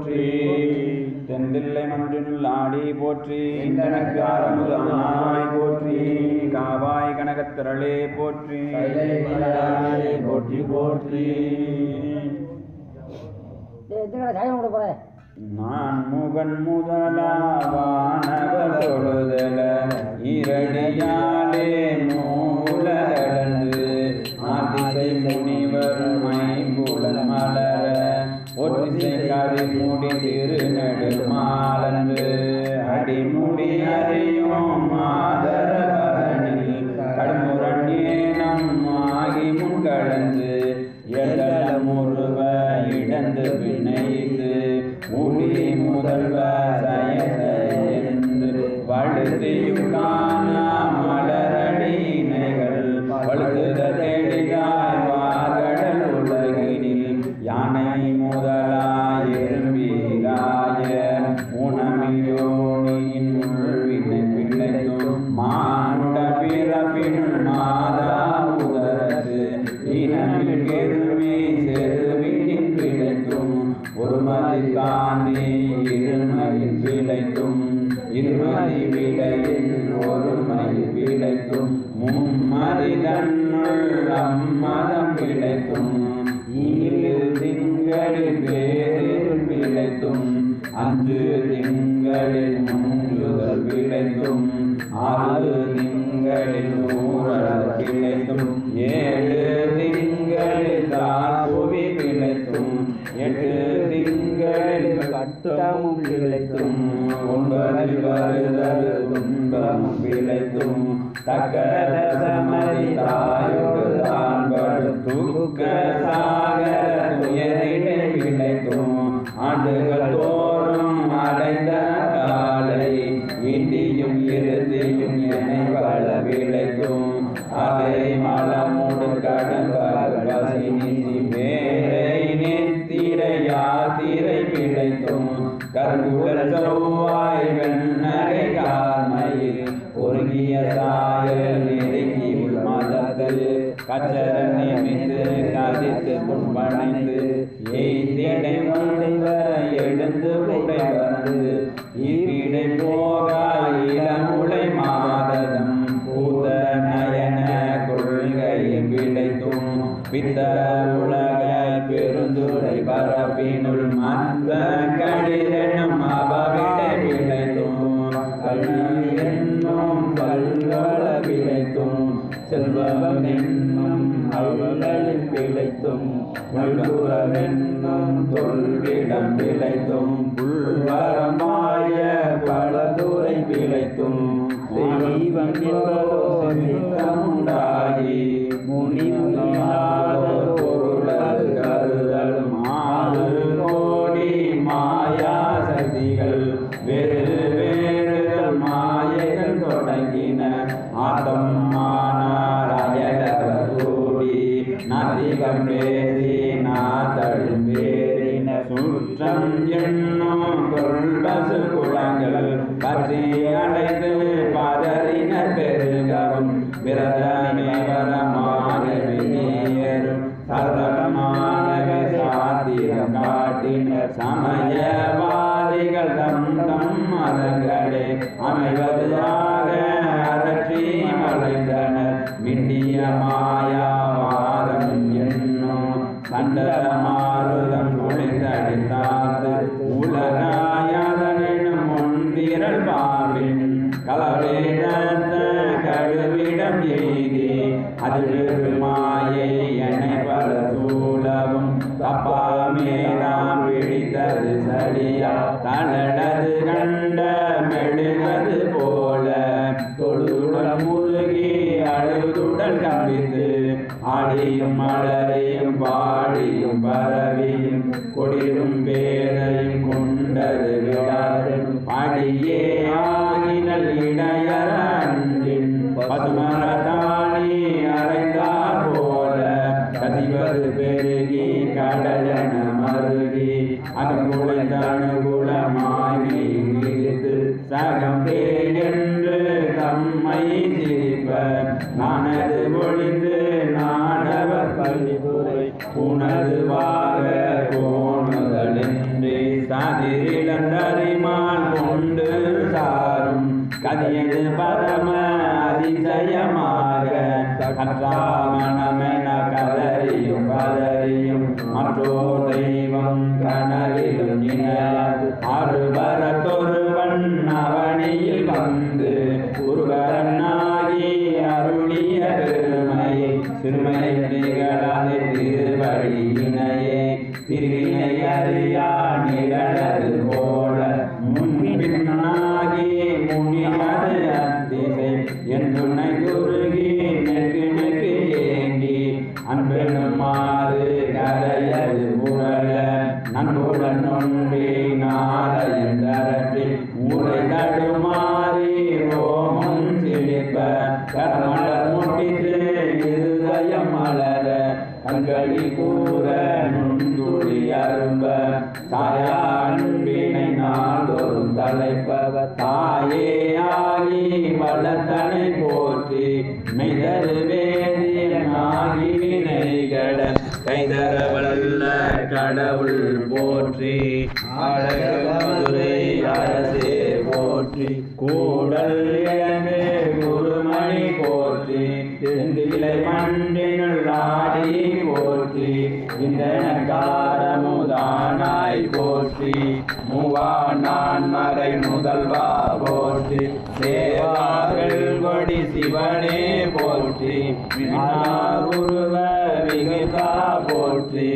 போற்றி. தெந்தில்லை மன்றினுள் ஆடி போற்றி. ஆரமுதமாய் போற்றி. காவாய் கனகத்திரளே போற்றி. போற்றி போற்றி. நான் முகன் முதலாவானவர் தொழுதல இரடியாலே மூலகடந்து ஆதிசை முனிவர் அடிமுடி கவி முடி திருநெடுமாலன்று அடிமுடி அறியும் மாதரவரனில் கடுமுரண்யேனம் ஆகி முன் கடந்து எதல முருவ இடந்து பிணைத்து முடி முதல்வ என்று வழுதியும் காண தாண்டி இருமையில் பிழைத்தும் இருமதி விலையில் ஒருமையில் பிழைத்தும் மும்மதி தன்னுள் அம்மதம் பிழைத்தும் 就这个 முன்பணைந்து எய்திடை முனைவ எழுந்து உடை வந்து ஈரிடை போக இளமுளை மாதம் பூத நயன கொள்கை விளைத்தும் பித்த உலக பெருந்துரை பரப்பினுள் மந்த விளைத்தும் உள்புறமென்னும் தொல்விடம் விளைத்தும் உள்வரமாய பல தூரை விளைத்தும் தெய்வம் என்பதோ சித்தமுண்டாகி முனிமுனியாதோ பொருளல் கருதலும் ஆறு கோடி மாயா சக்திகள் வேறு வேறு மாயைகள் தொடங்கின ஆதம் அடைந்து பதறின பெருகவும் விரதமேவரமான விதியரும் சரளமான சாத்திரம் காட்டினர் சமயவாதிகள் தம் தம் மதங்களே அமைவதாக அரற்றி மலைந்தனர் மிண்டிய மாயாவாதம் என்னும் சண்டல மாறுதம் ஒளிந்தடித்தார்ந்து ஆடியும் மலரையும் பாடியும் பரவியும் கொடியும் பேரையும் கொண்டது விழாரும் அடியே ஆகினல் இடையற அன்பின் அரைந்தார் போல. கதிவது பெருகி கடலன மருகி அனுகுலைந்த அனுகுலமாய் நீடித்து சகம் என்று தம்மை சிரிப்ப நானது கற்றாமணமென கதறியும் கதறியும் மற்றோ தெய்வம் கனவிலும் இணையாது அறுபரத்தொருவன் அவனியில் வந்து குருவரனாகி அருளிய பெருமையை சிறுமையை நிகழாது திருவழியினையே பிரிவினை அறியா அன்பெனுமாறு கரையது புரள நண்புடன் நொன்றி நாரையன் தரத்தில் தடுமாறி ரோமம் சிலிப்ப கரமலர் முட்டித்து இருதயம் மலர. கண்களி கூற நுண்துளி அரும்ப. தாயா அன்பினை நாள்தோறும் தலைப்பவ. தாயே ஆகி வளத்தனை போற்றி. மிதருவே வினைகட கைதர வல்ல கடவுள் போற்றி. அழகமதுரை அரசே போற்றி. கூடல் இளங்கு மூவா நான் மறை முதல்வா போற்றி. சேவார்கள் கொடி சிவனே போற்றி. உருவ மிகுதா போற்றி.